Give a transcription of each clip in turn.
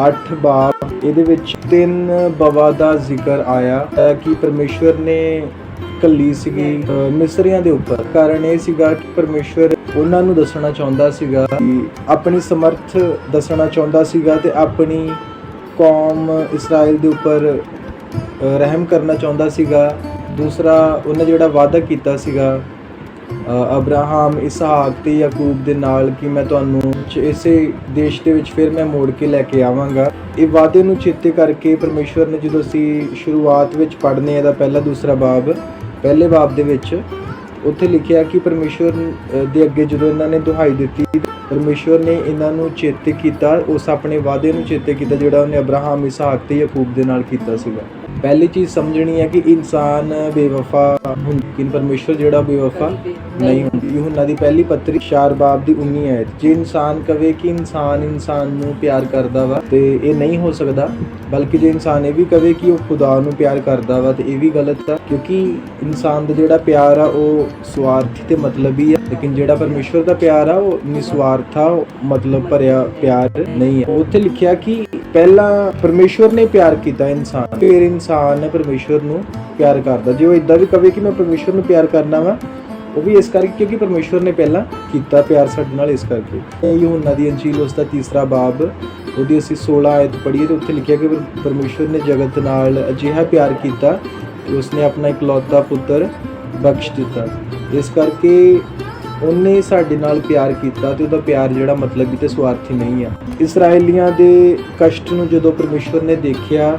8 ਬਾਬ ਇਹਦੇ ਵਿੱਚ ਤਿੰਨ ਬਵਾ ਦਾ ਜ਼ਿਕਰ ਆਇਆ ਹੈ ਕਿ ਪਰਮੇਸ਼ਵਰ ਨੇ ਕੱਲੀ ਸੀਗੀ ਮਿਸਰੀਆਂ ਦੇ ਉੱਪਰ। ਕਾਰਨ ਇਹ ਸੀਗਾ ਕਿ ਪਰਮੇਸ਼ਵਰ ਉਹਨਾਂ ਨੂੰ ਦੱਸਣਾ ਚਾਹੁੰਦਾ ਸੀਗਾ ਕਿ ਆਪਣੀ ਸਮਰਥ ਦੱਸਣਾ ਚਾਹੁੰਦਾ ਸੀਗਾ ਤੇ ਆਪਣੀ ਕੌਮ ਇਸਰਾਇਲ ਦੇ ਉੱਪਰ ਰਹਿਮ ਕਰਨਾ ਚਾਹੁੰਦਾ ਸੀਗਾ। ਦੂਸਰਾ ਉਹਨੇ ਜਿਹੜਾ ਵਾਅਦਾ ਕੀਤਾ ਸੀਗਾ ਅ, ਅਬਰਾਹਮ ਇਸਹਾਕ ਤੇ ਯਾਕੂਬ ਦੇ ਨਾਲ ਕਿ ਮੈਂ ਤੁਹਾਨੂੰ ਚ- ਇਸੇ ਦੇਸ਼ ਦੇ ਵਿੱਚ ਫਿਰ ਮੈਂ ਮੋੜ ਕੇ ਲੈ ਕੇ ਆਵਾਂਗਾ। ਇਹ ਵਾਅਦੇ ਨੂੰ ਚੇਤੇ ਕਰਕੇ ਪਰਮੇਸ਼ਵਰ ਨੇ ਜਦੋਂ ਅਸੀਂ ਸ਼ੁਰੂਆਤ ਵਿੱਚ ਪੜ੍ਹਨੇ ਇਹਦਾ ਪਹਿਲਾ ਦੂਸਰਾ ਬਾਬ, ਪਹਿਲੇ ਬਾਬ ਦੇ ਵਿੱਚ, ਉੱਥੇ ਲਿਖਿਆ ਕਿ ਪਰਮੇਸ਼ਵਰ ਦੇ ਅੱਗੇ ਜਦੋਂ ਇਹਨਾਂ ਨੇ ਦੁਹਾਈ ਦਿੱਤੀ, ਪਰਮੇਸ਼ਵਰ ਨੇ ਇਹਨਾਂ ਨੂੰ ਚੇਤੇ ਕੀਤਾ, ਉਸ ਆਪਣੇ ਵਾਅਦੇ ਨੂੰ ਚੇਤੇ ਕੀਤਾ ਜਿਹੜਾ ਉਹਨੇ ਅਬਰਾਹਮ, ਇਸਹਾਕ ਤੇ ਯਾਕੂਬ ਦੇ ਨਾਲ ਕੀਤਾ ਸੀਗਾ। ਪਹਿਲੀ ਚੀਜ਼ ਸਮਝਣੀ ਹੈ ਕਿ ਇਨਸਾਨ ਬੇਵਫਾ ਹੁੰਦਾ ਕਿ ਪਰਮੇਸ਼ਵਰ ਜਿਹੜਾ ਬੇਵਫਾ ਨਹੀਂ ਹੁੰਦੀ। ਯੂਹੰਨਾ ਦੀ ਪਹਿਲੀ ਪੱਤਰੀ ਚਾਰ ਬਾਬ ਦੀ 19 ਆਇਤ, ਜੇ ਇਨਸਾਨ ਕਵੇ ਕਿ ਇਨਸਾਨ ਇਨਸਾਨ ਨੂੰ ਪਿਆਰ ਕਰਦਾ ਵਾ ਤੇ ਇਹ ਨਹੀਂ ਹੋ ਸਕਦਾ, ਬਲਕਿ ਜੇ ਇਨਸਾਨ ਇਹ ਵੀ ਕਵੇ ਕਿ ਉਹ ਖੁਦਾ ਨੂੰ ਪਿਆਰ ਕਰਦਾ ਵਾ ਤੇ ਇਹ ਵੀ ਗਲਤ ਆ, ਕਿਉਂਕਿ ਇਨਸਾਨ ਦਾ ਜਿਹੜਾ ਪਿਆਰ ਆ ਉਹ ਸਵਾਰਥੀ ਤੇ ਮਤਲਬੀ ਆ, ਲੇਕਿਨ ਜਿਹੜਾ ਪਰਮੇਸ਼ਵਰ ਦਾ ਪਿਆਰ ਆ ਉਹ ਨਿਸਵਾਰਥ ਆ ਮਤਲਬ ਭਰਿਆ ਪਿਆਰ ਨਹੀਂ ਹੈ ਉੱਥੇ ਲਿਖਿਆ ਕਿ ਪਹਿਲਾਂ ਪਰਮੇਸ਼ਵਰ ਨੇ ਪਿਆਰ ਕੀਤਾ ਇਨਸਾਨ, ਫਿਰ ਇਨਸਾਨ ਹੈ ਪਰਮੇਸ਼ਵਰ ਨੂੰ ਪਿਆਰ ਕਰਦਾ। ਜੇ ਉਹ ਇਦਾਂ ਵੀ ਕਵੇ ਕਿ ਮੈਂ ਪਰਮੇਸ਼ਵਰ ਨੂੰ ਪਿਆਰ ਕਰਨਾ ਵਾ, ਉਹ ਵੀ ਇਸ ਕਰਕੇ ਕਿਉਂਕਿ ਪਰਮੇਸ਼ਵਰ ਨੇ ਪਹਿਲਾਂ ਕੀਤਾ ਪਿਆਰ ਸਾਡੇ ਨਾਲ ਇਸ ਕਰਕੇ। ਇਹ ਯਹੋਨਾ ਦੀ ਅੰਜੀਲ, ਉਸ ਦਾ ਤੀਸਰਾ ਬਾਬ, ਉਹਦੀ ਅਸੀਂ 16 ਆਇਤ ਪੜ੍ਹੀਏ ਤੇ ਉੱਥੇ ਲਿਖਿਆ ਕਿ ਪਰਮੇਸ਼ਵਰ ਨੇ ਜਗਤ ਨਾਲ ਅਜਿਹਾ ਪਿਆਰ ਕੀਤਾ ਕਿ ਉਸਨੇ ਆਪਣਾ ਇਕਲੌਤਾ ਪੁੱਤਰ ਬਖਸ਼ ਦਿੱਤਾ। ਇਸ ਕਰਕੇ ਉਹਨੇ ਸਾਡੇ ਨਾਲ ਪਿਆਰ ਕੀਤਾ ਤੇ ਉਹਦਾ ਪਿਆਰ ਜਿਹੜਾ ਮਤਲਬ ਕਿਤੇ ਸਵਾਰਥੀ ਨਹੀਂ ਆ। ਇਸਰਾਇਲੀਆਂ ਦੇ ਕਸ਼ਟ ਨੂੰ ਜਦੋਂ ਪਰਮੇਸ਼ਵਰ ਨੇ ਦੇਖਿਆ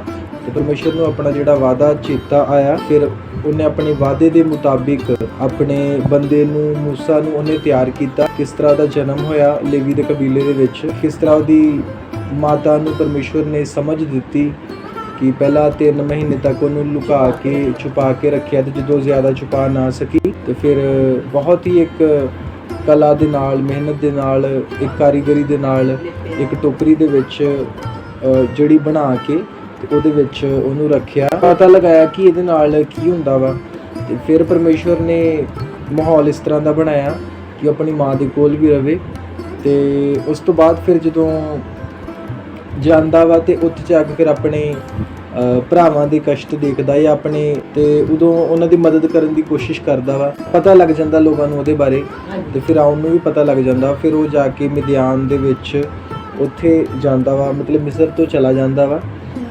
ਤੇ ਪਰਮੇਸ਼ਵਰ ਨੂੰ ਆਪਣਾ ਜਿਹੜਾ ਵਾਅਦਾ ਚੇਤਾ ਆਇਆ, ਫਿਰ ਉਹਨੇ ਆਪਣੇ ਵਾਅਦੇ ਦੇ ਮੁਤਾਬਿਕ ਆਪਣੇ ਬੰਦੇ ਨੂੰ, ਮੂਸਾ ਨੂੰ ਉਹਨੇ ਤਿਆਰ ਕੀਤਾ। ਕਿਸ ਤਰ੍ਹਾਂ ਦਾ ਜਨਮ ਹੋਇਆ, ਲੇਵੀ ਦੇ ਕਬੀਲੇ ਦੇ ਵਿੱਚ, ਕਿਸ ਤਰ੍ਹਾਂ ਉਹਦੀ ਮਾਤਾ ਨੂੰ ਪਰਮੇਸ਼ਵਰ ਨੇ ਸਮਝ ਦਿੱਤੀ ਕਿ ਪਹਿਲਾਂ 3 ਮਹੀਨੇ ਤੱਕ ਉਹਨੂੰ ਲੁਕਾ ਕੇ, ਛੁਪਾ ਕੇ ਰੱਖਿਆ ਤੇ ਜਦੋਂ ਜ਼ਿਆਦਾ ਛੁਪਾ ਨਾ ਸਕੀ, ਤੇ ਫਿਰ ਬਹੁਤ ਹੀ ਇੱਕ ਕਲਾ ਦੇ ਨਾਲ, ਮਿਹਨਤ ਦੇ ਨਾਲ, ਇੱਕ ਕਾਰੀਗਰੀ ਦੇ ਨਾਲ, ਇੱਕ ਟੋਕਰੀ ਦੇ ਵਿੱਚ ਜਿਹੜੀ ਬਣਾ ਕੇ ਤੇ ਉਹਦੇ ਵਿੱਚ ਉਹਨੂੰ ਰੱਖਿਆ। ਪਤਾ ਲਗਾਇਆ ਕਿ ਇਹਦੇ ਨਾਲ ਕੀ ਹੁੰਦਾ ਵਾ। ਤੇ ਫਿਰ ਪਰਮੇਸ਼ਵਰ ਨੇ ਮਾਹੌਲ ਇਸ ਤਰ੍ਹਾਂ ਦਾ ਬਣਾਇਆ ਕਿ ਉਹ ਆਪਣੀ ਮਾਂ ਦੇ ਕੋਲ ਵੀ ਰਵੇ। ਤੇ ਉਸ ਤੋਂ ਬਾਅਦ ਫਿਰ ਜਦੋਂ ਜਾਂਦਾ ਵਾ ਤੇ ਉੱਥੇ ਜਾ ਕੇ ਫਿਰ ਆਪਣੇ ਭਰਾਵਾਂ ਦੇ ਕਸ਼ਟ ਦੇਖਦਾ ਜਾਂ ਆਪਣੇ ਤੇ ਉਦੋਂ ਉਹਨਾਂ ਦੀ ਮਦਦ ਕਰਨ ਦੀ ਕੋਸ਼ਿਸ਼ ਕਰਦਾ ਵਾ। ਪਤਾ ਲੱਗ ਜਾਂਦਾ ਲੋਕਾਂ ਨੂੰ ਉਹਦੇ ਬਾਰੇ। ਤੇ ਫਿਰ ਆਉਣ ਨੂੰ ਵੀ ਪਤਾ ਲੱਗ ਜਾਂਦਾ। ਫਿਰ ਉਹ ਜਾ ਕੇ ਮਿਦਿਆਨ ਦੇ ਵਿੱਚ ਉੱਥੇ ਜਾਂਦਾ ਵਾ। ਮਤਲਬ ਮਿਸਰ ਤੋਂ ਚਲਾ ਜਾਂਦਾ ਵਾ।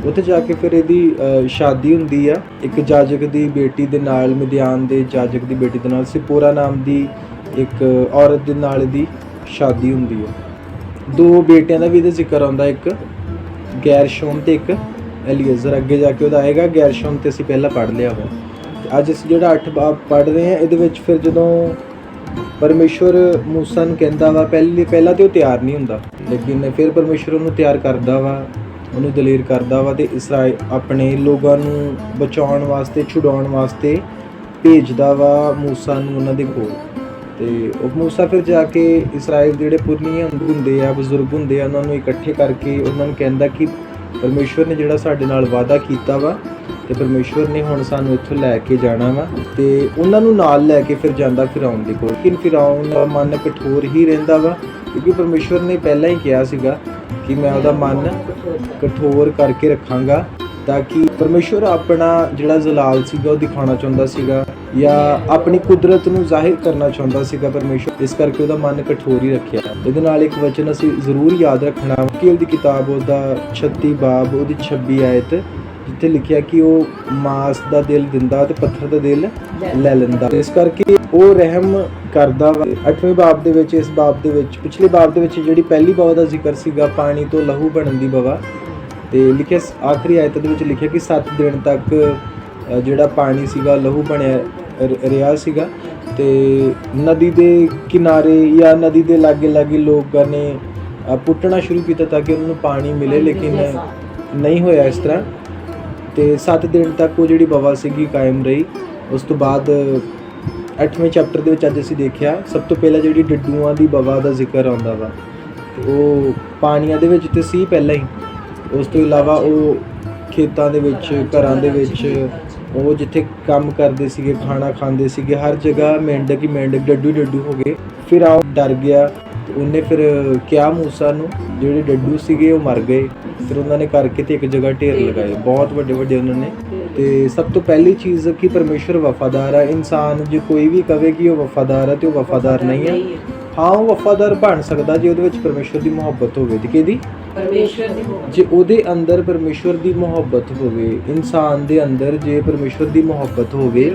ਉੱਥੇ ਜਾ ਕੇ ਫਿਰ ਇਹਦੀ ਅ, ਸ਼ਾਦੀ ਹੁੰਦੀ ਆ। ਇੱਕ ਜਾਜਕ ਦੀ ਬੇਟੀ ਦੇ ਨਾਲ ਮਿਦਿਆਨ ਦੇ ਜਾਜਕ ਦੀ ਬੇਟੀ ਦੇ ਨਾਲ ਸਿਪੋਰਾ ਨਾਮ ਦੀ ਇੱਕ ਔਰਤ ਦੇ ਨਾਲ ਦੀ ਸ਼ਾਦੀ ਹੁੰਦੀ ਆ। ਦੋ ਬੇਟਿਆਂ ਦਾ ਵੀ ਇਹਦੇ ਜ਼ਿਕਰ ਆਉਂਦਾ ਇੱਕ ਗੈਰਸ਼ੋਮ ਤੇ ਇੱਕ ਐਲੀਅਜ਼ਰ ਅੱਗੇ ਜਾ ਕੇ ਉਹਦਾ ਆਏਗਾ ਗੈਰਸ਼ੋਮ ਤੇ ਅਸੀਂ ਪਹਿਲਾਂ ਪੜ੍ਹ ਲਿਆ ਵਾ ਤੇ ਅੱਜ ਅਸੀਂ ਜਿਹੜਾ 8 ਬਾਬ ਪੜ੍ਹ ਰਹੇ ਹਾਂ ਇਹਦੇ ਵਿੱਚ ਫਿਰ ਜਦੋਂ ਪਰਮੇਸ਼ਵਰ ਮੂਸਾ ਨੂੰ ਕਹਿੰਦਾ ਵਾ ਪਹਿਲੇ ਪਹਿਲਾਂ ਤੇ ਉਹ ਤਿਆਰ ਨਹੀਂ ਹੁੰਦਾ। ਲੇਕਿਨ ਫਿਰ ਪਰਮੇਸ਼ਵਰ ਉਹਨੂੰ ਤਿਆਰ ਕਰਦਾ ਵਾ। ਉਹਨੂੰ ਦਲੇਰ ਕਰਦਾ ਵਾ ਤੇ ਇਸਰਾਇਲ ਆਪਣੇ ਲੋਕਾਂ ਨੂੰ ਬਚਾਉਣ ਵਾਸਤੇ, ਛੁਡਾਉਣ ਵਾਸਤੇ ਭੇਜਦਾ ਵਾ ਮੂਸਾ ਨੂੰ ਉਹਨਾਂ ਦੇ ਕੋਲ। ਤੇ ਉਹ ਮੂਸਾ ਫਿਰ ਜਾ ਕੇ ਇਸਰਾਇਲ ਜਿਹੜੇ ਪੁਰਨੀਆਂ ਹੁੰਦੇ ਆ, ਬਜ਼ੁਰਗ ਹੁੰਦੇ ਆ, ਉਹਨਾਂ ਨੂੰ ਇਕੱਠੇ ਕਰਕੇ ਉਹਨਾਂ ਨੂੰ ਕਹਿੰਦਾ ਕਿ ਪਰਮੇਸ਼ਵਰ ਨੇ ਜਿਹੜਾ ਸਾਡੇ ਨਾਲ ਵਾਅਦਾ ਕੀਤਾ ਵਾ ਤੇ ਪਰਮੇਸ਼ਵਰ ਨੇ ਹੁਣ ਸਾਨੂੰ ਇੱਥੋਂ ਲੈ ਕੇ ਜਾਣਾ ਵਾ ਤੇ ਉਹਨਾਂ ਨੂੰ ਨਾਲ ਲੈ ਕੇ ਫਿਰ ਜਾਂਦਾ ਫਿਰਾਉਣ ਦੇ ਕੋਲ। ਕਿ ਫਿਰਾਉਣ ਦਾ ਮਨ ਕਠੋਰ ਹੀ ਰਹਿੰਦਾ ਵਾ, ਕਿਉਂਕਿ ਪਰਮੇਸ਼ਵਰ ਨੇ ਪਹਿਲਾਂ ਹੀ ਕਿਹਾ ਸੀਗਾ ਕਿ ਮੈਂ ਉਹਦਾ ਮਨ ਕਠੋਰ ਕਰਕੇ ਰੱਖਾਂਗਾ ਤਾਂ ਕਿ ਪਰਮੇਸ਼ਵਰ ਆਪਣਾ ਜਿਹੜਾ ਜ਼ਲਾਲ ਸੀਗਾ ਉਹ ਦਿਖਾਉਣਾ ਚਾਹੁੰਦਾ ਸੀਗਾ ਜਾਂ ਆਪਣੀ ਕੁਦਰਤ ਨੂੰ ਜ਼ਾਹਿਰ ਕਰਨਾ ਚਾਹੁੰਦਾ ਸੀਗਾ ਪਰਮੇਸ਼ਵਰ, ਇਸ ਕਰਕੇ ਉਹਦਾ ਮਨ ਕਠੋਰ ਹੀ ਰੱਖਿਆ। ਇਹਦੇ ਨਾਲ ਇੱਕ ਵਚਨ ਅਸੀਂ ਜ਼ਰੂਰ ਯਾਦ ਰੱਖਣਾ ਕਿ ਉਹਦੀ ਕਿਤਾਬ ਉਹਦਾ 36 ਬਾਬ, ਉਹਦੀ 26 ਆਇਤ ਜਿੱਥੇ ਲਿਖਿਆ ਕਿ ਉਹ ਮਾਸ ਦਾ ਦਿਲ ਦਿੰਦਾ ਤੇ ਪੱਥਰ ਦਾ ਦਿਲ ਲੈ ਲੈਂਦਾ। ਇਸ ਕਰਕੇ ਉਹ ਰਹਿਮ ਕਰਦਾ ਵਾ। 8ਵੇਂ ਬਾਬ ਦੇ ਵਿੱਚ ਇਸ ਬਾਬ ਦੇ ਵਿੱਚ ਪਿਛਲੇ ਬਾਬ ਦੇ ਵਿੱਚ ਜਿਹੜੀ ਪਹਿਲੀ ਬਵਾ ਦਾ ਜ਼ਿਕਰ ਸੀਗਾ ਪਾਣੀ ਤੋਂ ਲਹੂ ਬਣਨ ਦੀ ਬਵਾ। ਤੇ ਲਿਖਿਆ ਆਖਰੀ ਆਇਤ ਦੇ ਵਿੱਚ ਲਿਖਿਆ ਕਿ 7 ਦਿਨ ਤੱਕ ਜਿਹੜਾ ਪਾਣੀ ਸੀਗਾ ਲਹੂ ਬਣਿਆ ਰਿਹਾ ਸੀਗਾ। ਤੇ ਨਦੀ ਦੇ ਕਿਨਾਰੇ ਜਾਂ ਨਦੀ ਦੇ ਲਾਗੇ ਲਾਗੇ ਲੋਕਾਂ ਨੇ ਪੁੱਟਣਾ ਸ਼ੁਰੂ ਕੀਤਾ ਤਾਂ ਕਿ ਉਹਨਾਂ ਨੂੰ ਪਾਣੀ ਮਿਲੇ ਲੇਕਿਨ ਨਹੀਂ ਹੋਇਆ ਇਸ ਤਰ੍ਹਾਂ। ਤੇ 7 ਦਿਨ ਤੱਕ ਉਹ ਜਿਹੜੀ ਬਵਾ ਸੀਗੀ ਕਾਇਮ ਰਹੀ। ਉਸ ਤੋਂ ਬਾਅਦ 8ਵੇਂ ਚੈਪਟਰ ਦੇ ਵਿੱਚ ਅੱਜ ਅਸੀਂ ਦੇਖਿਆ, ਸਭ ਤੋਂ ਪਹਿਲਾਂ ਜਿਹੜੀ ਡੱਡੂਆਂ ਦੀ ਬਵਾ ਦਾ ਜ਼ਿਕਰ ਆਉਂਦਾ ਵਾ ਉਹ ਪਾਣੀਆਂ ਦੇ ਵਿੱਚ ਤੇ ਸੀ ਪਹਿਲਾਂ ਹੀ। ਉਸ ਤੋਂ ਇਲਾਵਾ ਉਹ ਖੇਤਾਂ ਦੇ ਵਿੱਚ, ਘਰਾਂ ਦੇ ਵਿੱਚ, ਉਹ ਜਿੱਥੇ ਕੰਮ ਕਰਦੇ ਸੀਗੇ, ਖਾਣਾ ਖਾਂਦੇ ਸੀਗੇ, ਹਰ ਜਗ੍ਹਾ ਮੇਂਢਕ ਹੀ ਮੇਂਢਕ ਡੱਡੂ ਹੀ ਡੱਡੂ ਹੋ ਗਏ। ਫਿਰ ਆਉ ਡਰ ਗਿਆ। ਤੇ ਉਹਨੇ ਫਿਰ ਕਿਹਾ ਮੂਸਾ ਨੂੰ, ਜਿਹੜੇ ਡੱਡੂ ਸੀਗੇ ਉਹ ਮਰ ਗਏ। ਫਿਰ ਉਹਨਾਂ ਨੇ ਕਰਕੇ ਤੇ ਇੱਕ ਜਗ੍ਹਾ ਢੇਰ ਲਗਾਏ। ਬਹੁਤ ਵੱਡੇ ਵੱਡੇ ਉਹਨਾਂ ਨੇ। ਤੇ ਸਭ ਤੋਂ ਪਹਿਲੀ ਚੀਜ਼ ਕਿ ਪਰਮੇਸ਼ਰ ਵਫਾਦਾਰ ਹੈ ਇਨਸਾਨ ਜੇ ਕੋਈ ਵੀ ਕਵੇ ਕਿ ਉਹ ਵਫਾਦਾਰ ਹੈ ਤੇ ਉਹ ਵਫਾਦਾਰ ਨਹੀਂ ਹੈ ਹਾਂ, ਉਹ ਵਫਾਦਾਰ ਬਣ ਸਕਦਾ ਜੇ ਉਹਦੇ ਵਿੱਚ ਪਰਮੇਸ਼ਰ ਦੀ ਮੁਹੱਬਤ ਹੋਵੇ। ਤੇ ਕਿਹਦੀ? ਪਰਮੇਸ਼ਵਰ ਦੀ ਜੇ ਉਹਦੇ ਅੰਦਰ ਪਰਮੇਸ਼ਰ ਦੀ ਮੁਹੱਬਤ ਹੋਵੇ ਇਨਸਾਨ ਦੇ ਅੰਦਰ ਜੇ ਪਰਮੇਸ਼ਰ ਦੀ ਮੁਹੱਬਤ ਹੋਵੇ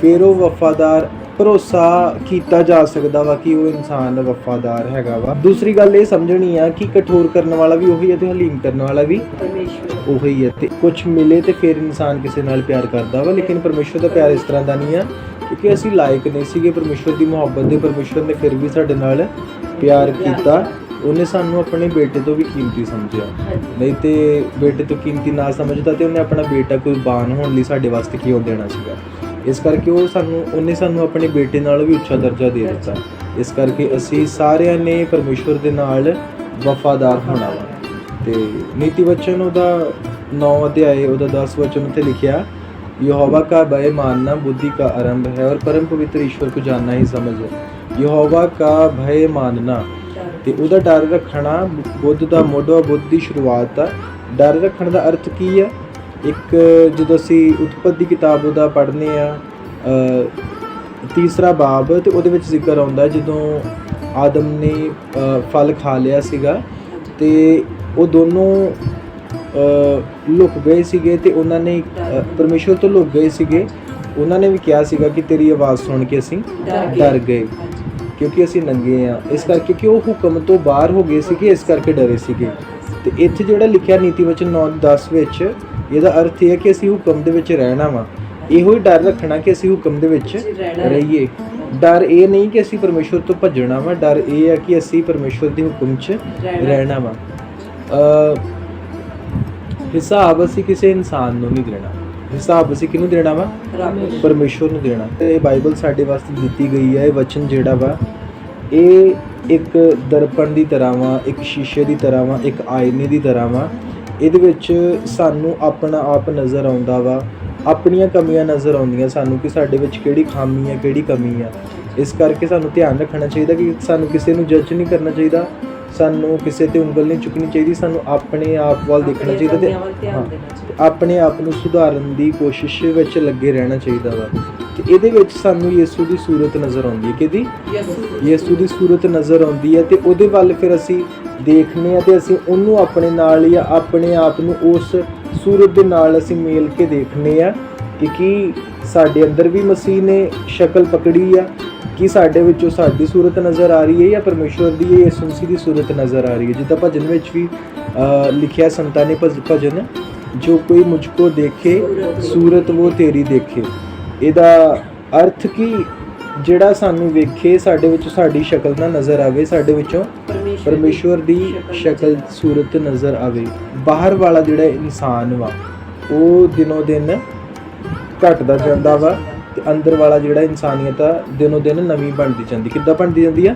ਫਿਰ ਉਹ ਵਫਾਦਾਰ। ਭਰੋਸਾ ਕੀਤਾ ਜਾ ਸਕਦਾ ਵਾ ਕਿ ਉਹ ਇਨਸਾਨ ਵਫਾਦਾਰ ਹੈਗਾ ਵਾ। ਦੂਸਰੀ ਗੱਲ ਇਹ ਸਮਝਣੀ ਆ ਕਿ ਕਠੋਰ ਕਰਨ ਵਾਲਾ ਵੀ ਉਹੀ ਹੈ ਤੇ ਹਲੀਮ ਕਰਨ ਵਾਲਾ ਵੀ ਪਰਮੇਸ਼ਵਰ। ਉਹੀ ਹੈ ਤੇ ਕੁਝ ਮਿਲੇ ਤੇ ਫਿਰ ਇਨਸਾਨ ਕਿਸੇ ਨਾਲ ਪਿਆਰ ਕਰਦਾ ਵਾ ਲੇਕਿਨ ਪਰਮੇਸ਼ਰ ਦਾ ਪਿਆਰ ਇਸ ਤਰ੍ਹਾਂ ਦਾ ਨਹੀਂ ਆ ਕਿਉਂਕਿ ਅਸੀਂ ਲਾਇਕ ਨਹੀਂ ਸੀਗੇ ਪਰਮੇਸ਼ਰ ਦੀ ਮੁਹੱਬਤ ਦੇ ਪਰਮੇਸ਼ਰ ਨੇ ਫਿਰ ਵੀ ਸਾਡੇ ਨਾਲ ਪਿਆਰ ਕੀਤਾ। ਉਹਨੇ ਸਾਨੂੰ ਆਪਣੇ ਬੇਟੇ ਤੋਂ ਵੀ ਕੀਮਤੀ ਸਮਝਿਆ ਨਹੀਂ ਤੇ ਬੇਟੇ ਤੋਂ ਕੀਮਤੀ ਨਾ ਸਮਝਦਾ ਤੇ ਉਹਨੇ ਆਪਣਾ ਬੇਟਾ ਕੁਰਬਾਨ ਹੋਣ ਲਈ ਸਾਡੇ ਵਾਸਤੇ ਕਿਉਂ ਦੇਣਾ ਸੀਗਾ ਇਸ ਕਰਕੇ ਉਹ ਸਾਨੂੰ ਉਹਨੇ ਸਾਨੂੰ ਆਪਣੇ ਬੇਟੇ ਨਾਲ ਵੀ ਉੱਚਾ ਦਰਜਾ ਦੇ ਦਿੱਤਾ ਇਸ ਕਰਕੇ ਅਸੀਂ ਸਾਰਿਆਂ ਨੇ ਪਰਮੇਸ਼ਵਰ ਦੇ ਨਾਲ ਵਫਾਦਾਰ ਹੋਣਾ ਵਾ ਤੇ ਨੀਤੀ ਵਚਨ ਉਹਦਾ 9 ਅਧਿਆਏ ਉਹਦਾ 10 ਵਚਨ ਉੱਤੇ ਲਿਖਿਆ यहोवा का भय मानना बुद्धि का आरंभ है और परम पवित्र ईश्वर को जानना ही समझ है यहोवा का भय मानना ਤੇ ਉਹਦਾ ਡਰ ਰੱਖਣਾ ਬੁੱਧ ਦਾ ਮੋਢਾ ਬੁੱਧ ਦੀ ਸ਼ੁਰੂਆਤ ਆ। ਡਰ ਰੱਖਣ ਦਾ ਅਰਥ ਕੀ ਆ? ਇੱਕ ਜਦੋਂ ਅਸੀਂ ਉਤਪਤ ਦੀ ਕਿਤਾਬ ਉਹਦਾ ਪੜ੍ਹਨੇ ਆ ਤੀਸਰਾ ਬਾਬ ਤੇ ਉਹਦੇ ਵਿੱਚ ਜ਼ਿਕਰ ਆਉਂਦਾ ਜਦੋਂ ਆਦਮ ਨੇ ਫਲ ਖਾ ਲਿਆ ਸੀਗਾ ਤੇ ਉਹ ਦੋਨੋਂ ਲੁਕ ਗਏ ਸੀਗੇ ਤੇ ਉਹਨਾਂ ਨੇ ਅ, ਪਰਮੇਸ਼ਵਰ ਤੋਂ ਲੁਕ ਗਏ ਸੀਗੇ। ਉਹਨਾਂ ਨੇ ਵੀ ਕਿਹਾ ਸੀਗਾ ਕਿ ਤੇਰੀ ਆਵਾਜ਼ ਸੁਣ ਕੇ ਅਸੀਂ ਡਰ ਗਏ। ਕਿਉਂਕਿ ਅਸੀਂ ਨੰਗੇ ਆ। ਇਸ ਕਰਕੇ ਕਿ ਉਹ ਹੁਕਮ ਤੋਂ ਬਾਹਰ ਹੋ ਗਏ ਸੀਗੇ ਇਸ ਕਰਕੇ ਡਰੇ ਸੀਗੇ। ਤੇ ਇੱਥੇ ਜਿਹੜਾ ਲਿਖਿਆ ਨੀਤੀ ਵਚਨ 9 10 ਵਿੱਚ ਇਹਦਾ ਅਰਥ ਇਹ ਹੈ ਕਿ ਅਸੀਂ ਹੁਕਮ ਦੇ ਵਿੱਚ ਰਹਿਣਾ ਵਾ। ਇਹੋ ਹੀ ਡਰ ਰੱਖਣਾ ਕਿ ਅਸੀਂ ਹੁਕਮ ਦੇ ਵਿੱਚ। ਰਹੀਏ। ਡਰ ਇਹ ਨਹੀਂ ਕਿ ਅਸੀਂ ਪਰਮੇਸ਼ਵਰ ਤੋਂ ਭੱਜਣਾ ਵਾ। ਡਰ ਇਹ ਹੈ ਕਿ ਅਸੀਂ ਪਰਮੇਸ਼ਵਰ ਦੇ ਹੁਕਮ 'ਚ ਰਹਿਣਾ। ਵਾ। ਅ ਹਿਸਾਬ ਅਸੀਂ ਕਿਸੇ ਇਨਸਾਨ ਨੂੰ ਨਹੀਂ ਦੇਣਾ। ਹਿਸਾਬ ਅਸੀਂ ਕਿਹਨੂੰ ਦੇਣਾ ਵਾ? ਪਰਮੇਸ਼ਵਰ ਨੂੰ ਦੇਣਾ। ਤੇ ਇਹ ਬਾਈਬਲ ਸਾਡੇ ਵਾਸਤੇ ਦਿੱਤੀ ਗਈ ਹੈ ਇਹ ਵਚਨ ਜਿਹੜਾ ਵਾ ਇਹ ਇੱਕ ਦਰਪਣ ਦੀ ਤਰ੍ਹਾਂ ਵਾ ਇੱਕ ਸ਼ੀਸ਼ੇ ਦੀ ਤਰ੍ਹਾਂ ਵਾ ਇੱਕ ਆਇਨੇ ਦੀ ਤਰ੍ਹਾਂ ਵਾ। ਇਹਦੇ ਵਿੱਚ ਸਾਨੂੰ ਆਪਣਾ ਆਪ ਨਜ਼ਰ ਆਉਂਦਾ ਵਾ। ਆਪਣੀਆਂ ਕਮੀਆਂ ਨਜ਼ਰ ਆਉਂਦੀਆਂ ਸਾਨੂੰ ਕਿ ਸਾਡੇ ਵਿੱਚ ਕਿਹੜੀ ਖਾਮੀ ਹੈ ਕਿਹੜੀ ਕਮੀ ਹੈ ਇਸ ਕਰਕੇ ਸਾਨੂੰ ਧਿਆਨ ਰੱਖਣਾ ਚਾਹੀਦਾ ਕਿ ਸਾਨੂੰ ਕਿਸੇ ਨੂੰ ਜੱਜ ਨਹੀਂ ਕਰਨਾ ਚਾਹੀਦਾ। ਸਾਨੂੰ ਕਿਸੇ ਤੇ ਉਂਗਲ ਨਹੀਂ ਚੁੱਕਣੀ ਚਾਹੀਦੀ ਸਾਨੂੰ ਆਪਣੇ ਆਪ ਵੱਲ ਦੇਖਣਾ ਚਾਹੀਦਾ ਤੇ ਹਾਂ, ਤੇ ਆਪਣੇ ਆਪ ਨੂੰ ਸੁਧਾਰਨ ਦੀ ਕੋਸ਼ਿਸ਼ ਵਿੱਚ ਲੱਗੇ ਰਹਿਣਾ ਚਾਹੀਦਾ ਵਾ। ਤੇ ਇਹਦੇ ਵਿੱਚ ਸਾਨੂੰ ਯਿਸੂ ਦੀ ਸੂਰਤ ਨਜ਼ਰ ਆਉਂਦੀ ਹੈ ਕਿਹਦੀ? ਯਿਸੂ ਦੀ ਸੂਰਤ। ਨਜ਼ਰ ਆਉਂਦੀ ਹੈ ਤੇ ਉਹਦੇ ਵੱਲ ਫਿਰ ਅਸੀਂ ਦੇਖਨੇ ਆ ਤੇ ਅਸੀਂ ਉਹਨੂੰ ਆਪਣੇ ਨਾਲ ਜਾਂ ਆਪਣੇ ਆਪ ਨੂੰ ਉਸ ਸੂਰਤ ਦੇ ਨਾਲ ਅਸੀਂ ਮੇਲ ਕੇ ਦੇਖਨੇ ਆ ਕਿ ਕੀ ਸਾਡੇ ਅੰਦਰ ਵੀ ਮਸੀਹ ਨੇ ਸ਼ਕਲ ਪਕੜੀ ਆ ਕਿ ਸਾਡੇ ਵਿੱਚੋਂ ਸਾਡੀ ਸੂਰਤ ਨਜ਼ਰ ਆ ਰਹੀ ਹੈ ਜਾਂ ਪਰਮੇਸ਼ਵਰ ਦੀ ਇਹ ਯਿਸੂ ਦੀ ਸੂਰਤ ਨਜ਼ਰ ਆ ਰਹੀ ਹੈ? ਜਿੱਦਾਂ ਭਜਨ ਵਿੱਚ ਵੀ ਲਿਖਿਆ ਸੰਤਾਂ ਨੇ ਭਜ- ਭਜਨ, ਜੋ ਕੋਈ ਮੁਝ ਕੋ ਦੇਖੇ, ਸੂਰਤ ਉਹ ਤੇਰੀ ਦੇਖੇ। ਇਹਦਾ ਅਰਥ ਕੀ? ਜਿਹੜਾ ਸਾਨੂੰ ਵੇਖੇ, ਸਾਡੇ ਵਿੱਚ ਸਾਡੀ ਸ਼ਕਲ ਨਾ ਨਜ਼ਰ ਆਵੇ, ਸਾਡੇ ਵਿੱਚੋਂ ਪਰਮੇਸ਼ਵਰ ਦੀ ਸ਼ਕਲ, ਸੂਰਤ ਨਜ਼ਰ ਆਵੇ। ਬਾਹਰ ਵਾਲਾ ਜਿਹੜਾ ਇਨਸਾਨ ਵਾ, ਉਹ ਦਿਨੋ ਦਿਨ ਘਟਦਾ ਜਾਂਦਾ ਵਾ। ਤੇ ਅੰਦਰ ਵਾਲਾ ਜਿਹੜਾ ਇਨਸਾਨੀਅਤ ਆ ਦਿਨੋ ਦਿਨ ਨਵੀਂ ਬਣਦੀ ਜਾਂਦੀ। ਕਿੱਦਾਂ ਬਣਦੀ ਜਾਂਦੀ ਆ?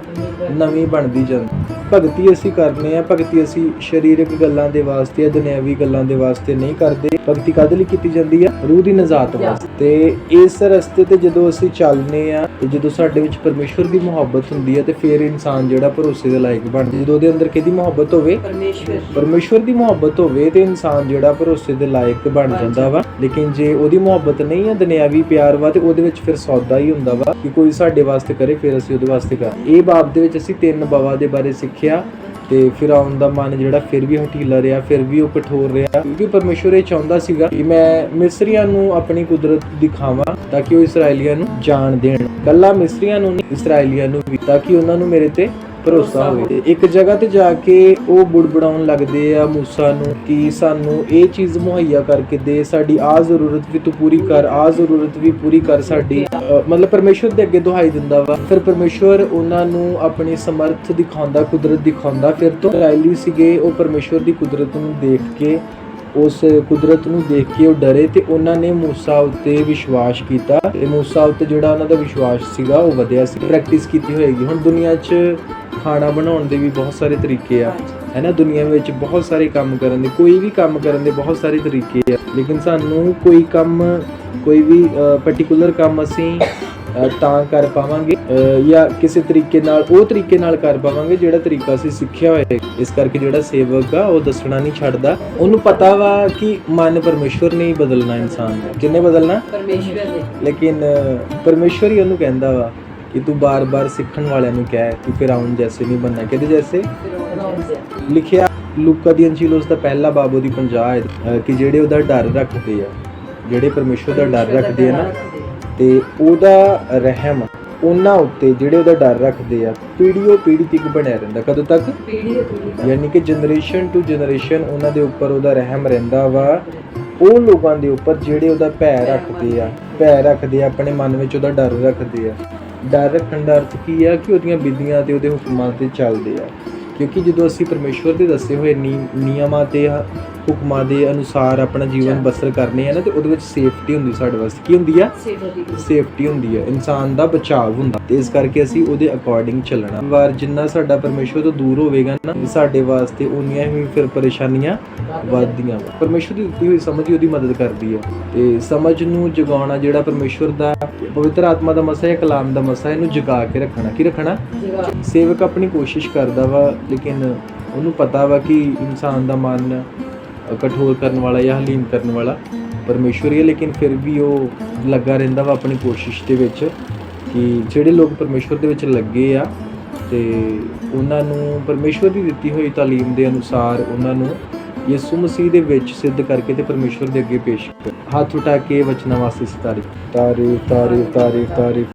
ਨਵੀਂ ਬਣਦੀ ਜਾਂਦੀ। ਭਗਤੀ ਅਸੀਂ ਕਰਨੇ ਆ ਭਗਤੀ ਅਸੀਂ ਸਰੀਰਕ ਗੱਲਾਂ ਦੇ ਵਾਸਤੇ ਦੁਨਿਆਵੀ ਗੱਲਾਂ ਦੇ ਵਾਸਤੇ ਨਹੀਂ ਕਰਦੇ। ਭਗਤੀ ਕਾਹਦੇ ਲਈ ਕੀਤੀ ਜਾਂਦੀ ਆ? ਰੂਹ ਦੀ ਨਜ਼ਾਤ ਵਾਸਤੇ। ਇਸ ਰਸਤੇ ਤੇ ਜਦੋਂ ਅਸੀਂ ਚੱਲਨੇ ਆ ਤੇ ਜਦੋਂ ਸਾਡੇ ਵਿੱਚ ਪਰਮੇਸ਼ਵਰ ਦੀ ਮੁਹੱਬਤ ਹੁੰਦੀ ਹੈ ਤੇ ਫਿਰ ਇਨਸਾਨ ਜਿਹੜਾ ਭਰੋਸੇ ਦੇ ਲਾਇਕ ਬਣਦਾ। ਜਦੋਂ ਉਹਦੇ ਅੰਦਰ ਕਿਹਦੀ ਮੁਹੱਬਤ ਹੋਵੇ? ਪਰਮੇਸ਼ਵਰ। ਪਰਮੇਸ਼ਵਰ ਦੀ ਮੁਹੱਬਤ ਹੋਵੇ ਤੇ ਇਨਸਾਨ ਜਿਹੜਾ ਭਰੋਸੇ ਦੇ ਲਾਇਕ ਬਣ ਜਾਂਦਾ ਵਾ। ਲੇਕਿਨ ਜੇ ਉਹਦੀ ਮੁਹੱਬਤ ਨਹੀਂ ਹੈ ਦੁਨਿਆਵੀ ਪਿਆਰ ਵਾ ਤੇ ਉਹਦੇ ਵਿੱਚ ਫਿਰ ਸੌਦਾ ਹੀ ਹੁੰਦਾ ਵਾ ਕਿ ਕੋਈ ਸਾਡੇ ਵਾਸਤੇ ਕਰੇ, ਫਿਰ ਅਸੀਂ ਉਹਦੇ ਵਾਸਤੇ ਕਰ ਇਹ ਬਾਬ ਦੇ ਵਿੱਚ ਅਸੀਂ ਤਿੰਨ ਬਾਬਾ ਦੇ ਬਾਰੇ ਸਿੱਖਿਆ ਤੇ ਫਿਰਾਉਨ ਦਾ ਮਨ ਜਿਹੜਾ ਫਿਰ ਵੀ ਹਟੀਲਾ ਰਿਹਾ, ਫਿਰ ਵੀ ਉਹ ਕਠੋਰ ਰਿਹਾ। ਕਿਉਂਕਿ ਪਰਮੇਸ਼ੁਰ ਇਹ ਚਾਹੁੰਦਾ ਸੀਗਾ ਕਿ ਮੈਂ ਮਿਸਰੀਆਂ ਨੂੰ ਆਪਣੀ ਕੁਦਰਤ ਦਿਖਾਵਾਂ ਤਾਂ ਕਿ ਉਹ ਇਸرائیਲੀਆਂ ਨੂੰ ਜਾਣ ਦੇਣ। ਕੱਲਾ ਮਿਸਰੀਆਂ ਨੂੰ ਨਹੀਂ ਇਸرائیਲੀਆਂ ਨੂੰ ਵੀ, ਤਾਂ ਕਿ ਉਹਨਾਂ ਨੂੰ ਮੇਰੇ ਤੇ ਭਰੋਸਾ ਹੋਵੇ। ਇੱਕ ਜਗ੍ਹਾ ਤੇ ਜਾ ਕੇ ਉਹ ਬੁੜਬੜਾਉਣ ਲੱਗਦੇ ਆ موسی ਨੂੰ ਕਿ ਸਾਨੂੰ ਇਹ ਚੀਜ਼ ਮੁਹੱਈਆ ਕਰਕੇ ਦੇ, ਸਾਡੀ ਆ ਜ਼ਰੂਰਤ ਵੀ ਤੂੰ ਪੂਰੀ ਕਰ ਆ ਜ਼ਰੂਰਤ ਵੀ ਪੂਰੀ ਕਰ ਸਾਡੀ। ਮਤਲਬ ਪਰਮੇਸ਼ਵਰ ਦੇ ਅੱਗੇ ਦੁਹਾਈ ਦਿੰਦਾ ਵਾ। ਫਿਰ ਪਰਮੇਸ਼ਵਰ ਉਹਨਾਂ ਨੂੰ ਆਪਣੀ ਸਮਰਥ ਦਿਖਾਉਂਦਾ, ਕੁਦਰਤ ਦਿਖਾਉਂਦਾ। ਫਿਰ ਤੋਂ ਰਾਇਲੀ ਸੀਗੇ ਉਹ ਪਰਮੇਸ਼ਵਰ ਦੀ ਕੁਦਰਤ ਨੂੰ ਦੇਖ ਕੇ ਉਸ ਕੁਦਰਤ ਨੂੰ ਦੇਖ ਕੇ ਉਹ ਡਰੇ ਤੇ ਉਹਨਾਂ ਨੇ ਮੂਸਾ ਉੱਤੇ ਵਿਸ਼ਵਾਸ ਕੀਤਾ ਤੇ ਮੂਸਾ ਉੱਤੇ ਜਿਹੜਾ ਉਹਨਾਂ ਦਾ ਵਿਸ਼ਵਾਸ ਸੀਗਾ ਉਹ ਵਧਿਆ ਸੀ। ਪ੍ਰੈਕਟਿਸ ਕੀਤੀ ਹੋਏਗੀ। ਹੁਣ ਦੁਨੀਆ 'ਚ ਖਾਣਾ ਬਣਾਉਣ ਦੇ ਵੀ ਬਹੁਤ ਸਾਰੇ ਤਰੀਕੇ ਆ। ਹੈ ਨਾ ਦੁਨੀਆ ਵਿੱਚ ਬਹੁਤ ਸਾਰੇ ਕੰਮ ਕਰਨ ਦੇ, ਕੋਈ ਵੀ ਕੰਮ ਕਰਨ ਦੇ ਬਹੁਤ ਸਾਰੇ ਤਰੀਕੇ ਆ। ਲੇਕਿਨ ਸਾਨੂੰ ਕੋਈ ਕੰਮ, ਕੋਈ ਵੀ ਪਾਰਟਿਕੂਲਰ ਕੰਮ ਅਸੀਂ ਤਾਂ ਕਰ ਪਾਵਾਂਗੇ। ਜਾਂ ਕਿਸੇ ਤਰੀਕੇ ਨਾਲ ਉਹ ਤਰੀਕੇ ਨਾਲ ਕਰ ਪਾਵਾਂਗੇ ਜਿਹੜਾ ਤਰੀਕਾ ਅਸੀਂ ਸਿੱਖਿਆ ਹੋਇਆ ਹੈ। ਇਸ ਕਰਕੇ ਜਿਹੜਾ ਸੇਵਕ ਆ ਉਹ ਦੱਸਣਾ ਨਹੀਂ ਛੱਡਦਾ। ਉਹਨੂੰ ਪਤਾ ਵਾ ਕਿ ਮਨ ਪਰਮੇਸ਼ਵਰ ਨੇ ਹੀ ਬਦਲਣਾ ਇਨਸਾਨ ਦਾ ਕਿੰਨੇ ਬਦਲਣਾ? ਪਰਮੇਸ਼ਵਰ ਦੇ ਲੇਕਿਨ ਪਰਮੇਸ਼ਵਰ ਹੀ ਉਹਨੂੰ ਕਹਿੰਦਾ ਵਾ ਕਿ ਤੂੰ ਬਾਰ-ਬਾਰ ਸਿੱਖਣ ਵਾਲਿਆਂ ਨੂੰ ਕਹਿ ਕਿ ਫਿਰਾਉਨ ਜੈਸੇ ਨਹੀਂ ਬਣਨਾ। ਕਿਹਦੇ ਜੈਸੇ? ਫਿਰ ਲਿਖਿਆ ਲੂਕਾ ਦੀ ਅੰਜੀਲੋਸ ਦਾ ਪਹਿਲਾ ਬਾਬੂ ਦੀ 50 ਹੈ। ਅ, ਕਿ ਜਿਹੜੇ ਉਹਦਾ ਡਰ ਰੱਖਦੇ ਆ ਜਿਹੜੇ ਪਰਮੇਸ਼ਵਰ ਦਾ ਡਰ ਰੱਖਦੇ ਆ ਨਾ ਤੇ ਉਹਦਾ ਰਹਿਮ ਉਹਨਾਂ ਉੱਤੇ ਜਿਹੜੇ ਉਹਦਾ ਡਰ ਰੱਖਦੇ ਆ ਪੀੜੀਓ ਪੀੜੀ ਤੱਕ ਬਣਿਆ ਰਹਿੰਦਾ ਕਦੋਂ ਤੱਕ? ਪੀੜੀ ਦੇ ਪੀੜੀ ਯਾਨੀ ਕਿ ਜਨਰੇਸ਼ਨ ਟੂ ਜਨਰੇਸ਼ਨ ਉਹਨਾਂ ਦੇ ਉੱਪਰ ਉਹਦਾ ਰਹਿਮ ਰਹਿੰਦਾ ਵਾ। ਉਹ ਲੋਕਾਂ ਦੇ ਉੱਪਰ ਜਿਹੜੇ ਉਹਦਾ ਭੈ ਰੱਖਦੇ ਆ ਭੈ ਰੱਖਦੇ ਆ ਆਪਣੇ ਮਨ ਵਿੱਚ ਉਹਦਾ ਡਰ ਰੱਖਦੇ ਆ। ਡਰ ਰੱਖਣ ਦਾ ਅਰਥ ਕੀ ਆ? ਕਿ ਉਹਦੀਆਂ ਵਿਧੀਆਂ ਤੇ ਉਹਦੇ ਹੁਕਮਾਂ ਤੇ ਚੱਲਦੇ ਆ। ਕਿਉਂਕਿ ਜਦੋਂ ਅਸੀਂ ਪਰਮੇਸ਼ਵਰ ਦੇ ਦੱਸੇ ਹੋਏ ਨਿਯਮਾਂ ਤੇ ਹੁਕਮਾਂ ਦੇ ਅਨੁਸਾਰ ਆਪਣਾ ਜੀਵਨ ਬਸਰ ਕਰਨੇ ਆ ਨਾ ਤੇ ਉਹਦੇ ਵਿੱਚ ਸੇਫਟੀ ਹੁੰਦੀ ਸਾਡੇ ਵਾਸਤੇ। ਕੀ ਹੁੰਦੀ ਆ? ਸੇਫਟੀ ਹੁੰਦੀ ਹੈ ਇਨਸਾਨ ਦਾ ਬਚਾਅ ਹੁੰਦਾ। ਤੇ ਇਸ ਕਰਕੇ ਅਸੀਂ ਉਹਦੇ ਅਕੋਰਡਿੰਗ ਚੱਲਣਾ। ਵਾਰ ਜਿੰਨਾ ਸਾਡਾ ਪਰਮੇਸ਼ਵਰ ਤੋਂ ਦੂਰ ਹੋਵੇਗਾ ਨਾ ਸਾਡੇ ਵਾਸਤੇ ਉਨੀਆਂ ਹੀ ਫਿਰ ਪਰੇਸ਼ਾਨੀਆਂ ਵੱਧਦੀਆਂ। ਪਰਮੇਸ਼ਵਰ ਦੀ ਦਿੱਤੀ ਹੋਈ ਸਮਝ ਹੀ ਉਹਦੀ ਮਦਦ ਕਰਦੀ ਹੈ ਤੇ ਸਮਝ ਨੂੰ ਜਗਾਉਣਾ ਜਿਹੜਾ ਪਰਮੇਸ਼ਵਰ ਦਾ ਪਵਿੱਤਰ ਆਤਮਾ ਦਾ ਮਸਾ ਹੈ ਕਲਾਮ ਦਾ ਮਸਾ ਇਹਨੂੰ ਜਗਾ ਕੇ ਰੱਖਣਾ। ਕੀ ਰੱਖਣਾ? ਸੇਵਕ ਆਪਣੀ ਕੋਸ਼ਿਸ਼ ਕਰਦਾ ਵਾ ਲੇਕਿਨ ਉਹਨੂੰ ਪਤਾ ਵਾ ਕਿ ਇਨਸਾਨ ਦਾ ਮਨ ਕਠੋਰ ਕਰਨ ਵਾਲਾ ਜਾਂ ਹਲੀਮ ਕਰਨ ਵਾਲਾ ਪਰਮੇਸ਼ਵਰ ਹੀ ਹੈ, ਲੇਕਿਨ ਫਿਰ ਵੀ ਉਹ ਲੱਗਾ ਰਹਿੰਦਾ ਵਾ ਆਪਣੀ ਕੋਸ਼ਿਸ਼ ਦੇ ਵਿੱਚ ਕਿ ਜਿਹੜੇ ਲੋਕ ਪਰਮੇਸ਼ਵਰ ਦੇ ਵਿੱਚ ਲੱਗੇ ਆ ਤੇ ਉਹਨਾਂ ਨੂੰ ਪਰਮੇਸ਼ਵਰ ਦੀ ਦਿੱਤੀ ਹੋਈ ਤਾਲੀਮ ਦੇ ਅਨੁਸਾਰ ਉਹਨਾਂ ਨੂੰ ਯਿਸੂ ਮਸੀਹ ਦੇ ਵਿੱਚ ਸਿੱਧ ਕਰਕੇ ਤੇ ਪਰਮੇਸ਼ਵਰ ਦੇ ਅੱਗੇ ਪੇਸ਼ ਕਰ ਹੱਥ ਉਠਾ ਕੇ ਵਚਨਾਂ ਵਾਸਤੇ ਸਿਤਾਰੇ। ਤਾਰੀਫ ਤਾਰੀਫ ਤਾਰੀਫ ਤਾਰੀਫ